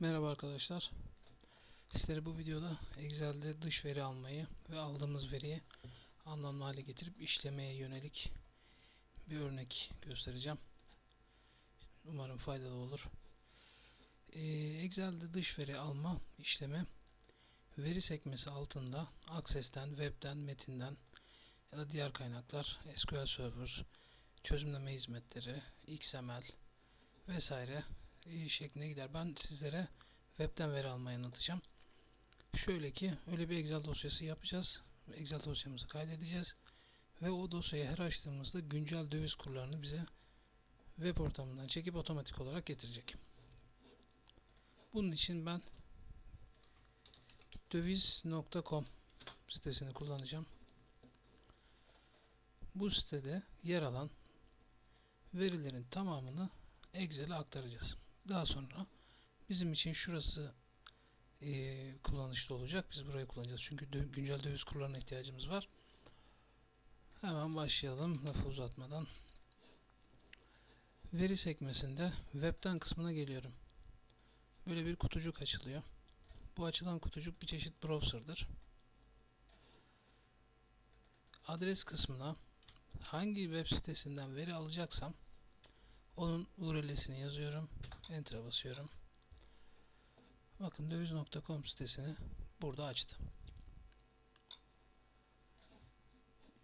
Merhaba arkadaşlar. Sizlere bu videoda Excel'de dış veri almayı ve aldığımız veriyi anlamlı hale getirip işlemeye yönelik bir örnek göstereceğim. Umarım faydalı olur. Ee, Excel'de dış veri alma işlemi veri sekmesi altında Access'ten, Web'den, Metin'den ya da diğer kaynaklar, SQL Server, çözümleme hizmetleri, XML vesaire e, şeklinde gider. Ben sizlere webten veri almayı anlatacağım. Şöyle ki öyle bir Excel dosyası yapacağız. Excel dosyamızı kaydedeceğiz. Ve o dosyayı her açtığımızda güncel döviz kurlarını bize web ortamından çekip otomatik olarak getirecek. Bunun için ben döviz.com sitesini kullanacağım. Bu sitede yer alan verilerin tamamını Excel'e aktaracağız. Daha sonra bizim için şurası eee, kullanışlı olacak. Biz burayı kullanacağız. Çünkü dö- güncel döviz kurlarına ihtiyacımız var. Hemen başlayalım lafı uzatmadan. Veri sekmesinde webten kısmına geliyorum. Böyle bir kutucuk açılıyor. Bu açılan kutucuk bir çeşit browser'dır. Adres kısmına hangi web sitesinden veri alacaksam onun URL'sini yazıyorum. Enter'a basıyorum. Bakın döviz.com sitesini burada açtı.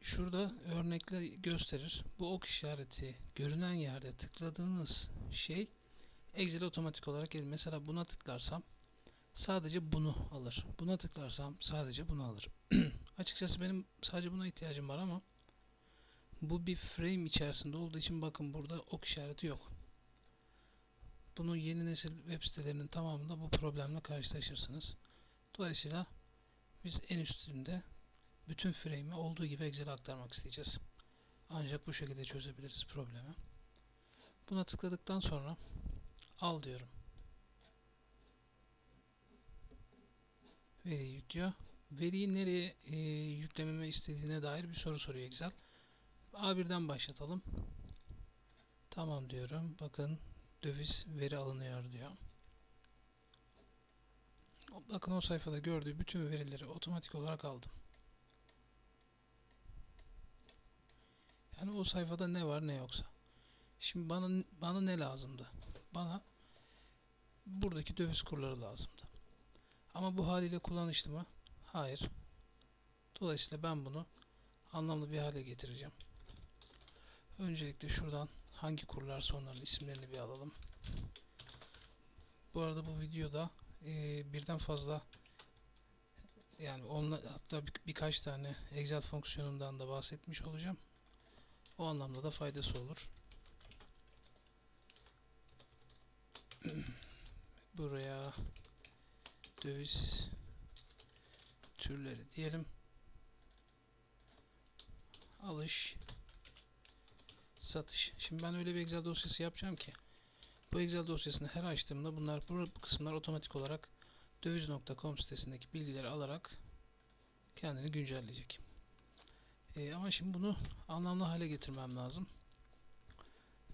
Şurada örnekle gösterir. Bu ok işareti görünen yerde tıkladığınız şey Excel otomatik olarak gelir. Mesela buna tıklarsam sadece bunu alır. Buna tıklarsam sadece bunu alır. Açıkçası benim sadece buna ihtiyacım var ama bu bir frame içerisinde olduğu için bakın burada ok işareti yok. Bunu yeni nesil web sitelerinin tamamında bu problemle karşılaşırsınız. Dolayısıyla biz en üstünde bütün frame'i olduğu gibi Excel'e aktarmak isteyeceğiz. Ancak bu şekilde çözebiliriz problemi. Buna tıkladıktan sonra al diyorum. Veriyi yüklüyor. Veriyi nereye e, yüklememe istediğine dair bir soru soruyor Excel. A1'den başlatalım. Tamam diyorum. Bakın döviz veri alınıyor diyor. Bakın o sayfada gördüğü bütün verileri otomatik olarak aldım. Yani o sayfada ne var ne yoksa. Şimdi bana bana ne lazımdı? Bana buradaki döviz kurları lazımdı. Ama bu haliyle kullanışlı mı? Hayır. Dolayısıyla ben bunu anlamlı bir hale getireceğim. Öncelikle şuradan hangi kurlarsa onların isimlerini bir alalım. Bu arada bu videoda e, birden fazla yani onla, hatta bir, birkaç tane Excel fonksiyonundan da bahsetmiş olacağım. O anlamda da faydası olur. Buraya döviz türleri diyelim. Alış satış. Şimdi ben öyle bir Excel dosyası yapacağım ki bu Excel dosyasını her açtığımda bunlar bu kısımlar otomatik olarak döviz.com sitesindeki bilgileri alarak kendini güncelleyecek. Ee, ama şimdi bunu anlamlı hale getirmem lazım.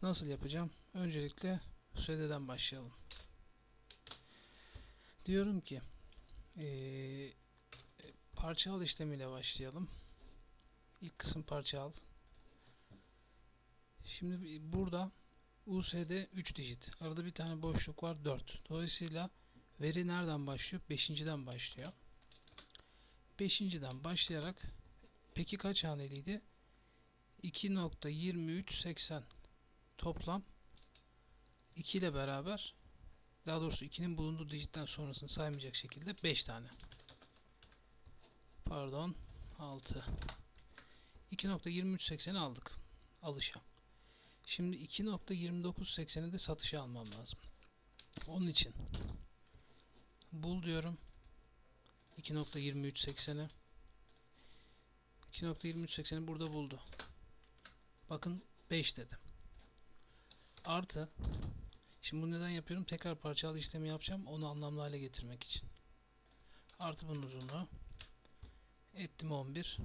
Nasıl yapacağım? Öncelikle süreden başlayalım. Diyorum ki ee, parça al işlemiyle başlayalım. İlk kısım parça al. Şimdi burada USD 3 dijit. Arada bir tane boşluk var 4. Dolayısıyla veri nereden başlıyor? 5.den başlıyor. 5.den başlayarak peki kaç haneliydi? 2.2380 toplam 2 ile beraber daha doğrusu 2'nin bulunduğu dijitten sonrasını saymayacak şekilde 5 tane. Pardon 6 2.2380'i aldık alışa. Şimdi 2.2980'i de satışa almam lazım. Onun için bul diyorum. 2.2380'i 2.2380'i burada buldu. Bakın 5 dedim. Artı Şimdi bunu neden yapıyorum? Tekrar parçalı işlemi yapacağım. Onu anlamlı hale getirmek için. Artı bunun uzunluğu. Ettim 11.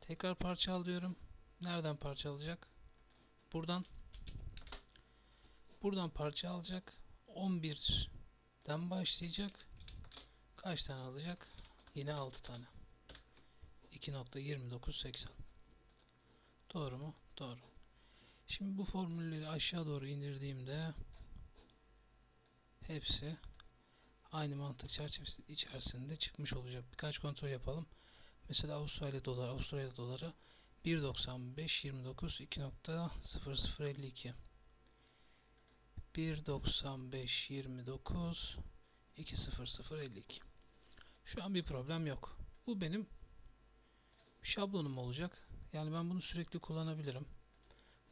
Tekrar parça al diyorum. Nereden parça alacak? Buradan. Buradan parça alacak. 11'den başlayacak. Kaç tane alacak? Yine 6 tane. 2.2980 Doğru mu? Doğru. Şimdi bu formülleri aşağı doğru indirdiğimde hepsi aynı mantık çerçevesi içerisinde çıkmış olacak. Birkaç kontrol yapalım. Mesela Avustralya doları, Avustralya doları 1.95 29 2.0052 1.95 29 2.0052 Şu an bir problem yok. Bu benim şablonum olacak. Yani ben bunu sürekli kullanabilirim.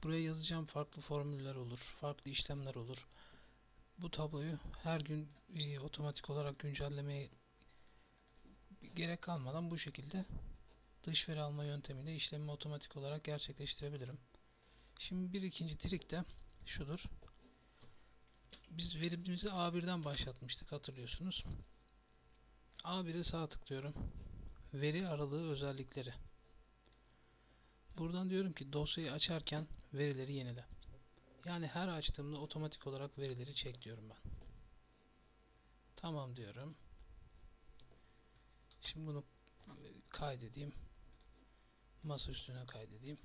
Buraya yazacağım farklı formüller olur, farklı işlemler olur. Bu tabloyu her gün e, otomatik olarak güncellemeye gerek kalmadan bu şekilde dış veri alma yöntemiyle işlemi otomatik olarak gerçekleştirebilirim. Şimdi bir ikinci trik de şudur. Biz verimizi A1'den başlatmıştık hatırlıyorsunuz. A1'e sağ tıklıyorum. Veri aralığı özellikleri. Buradan diyorum ki dosyayı açarken verileri yenile. Yani her açtığımda otomatik olarak verileri çek diyorum ben. Tamam diyorum. Şimdi bunu kaydedeyim. Masa üstüne kaydedeyim.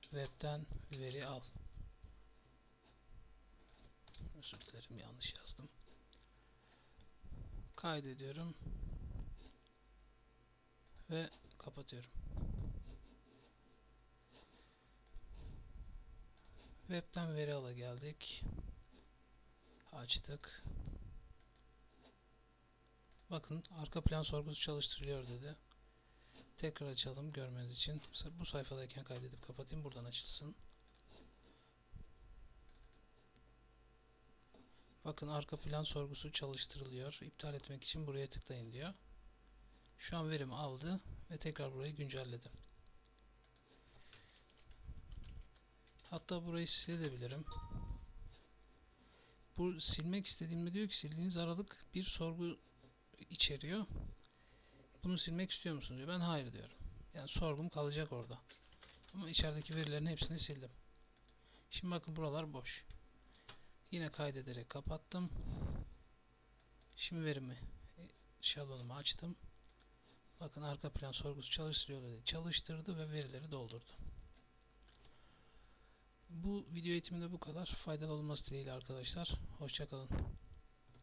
Web'den veri al. Özür dilerim yanlış yazdım. Kaydediyorum. Ve kapatıyorum. Web'den veri ala geldik. Açtık. Bakın arka plan sorgusu çalıştırılıyor dedi. Tekrar açalım görmeniz için. Mesela bu sayfadayken kaydedip kapatayım. Buradan açılsın. Bakın arka plan sorgusu çalıştırılıyor. İptal etmek için buraya tıklayın diyor. Şu an verimi aldı ve tekrar burayı güncelledi. Hatta burayı silebilirim. Bu silmek istediğimde diyor ki sildiğiniz aralık bir sorgu içeriyor. Bunu silmek istiyor musunuz diyor. Ben hayır diyorum. Yani sorgum kalacak orada. Ama içerideki verilerin hepsini sildim. Şimdi bakın buralar boş. Yine kaydederek kapattım. Şimdi verimi e, şablonumu açtım. Bakın arka plan sorgusu çalıştırıyor dedi. Çalıştırdı ve verileri doldurdu. Bu video eğitiminde bu kadar. Faydalı olması dileğiyle arkadaşlar. Hoşçakalın.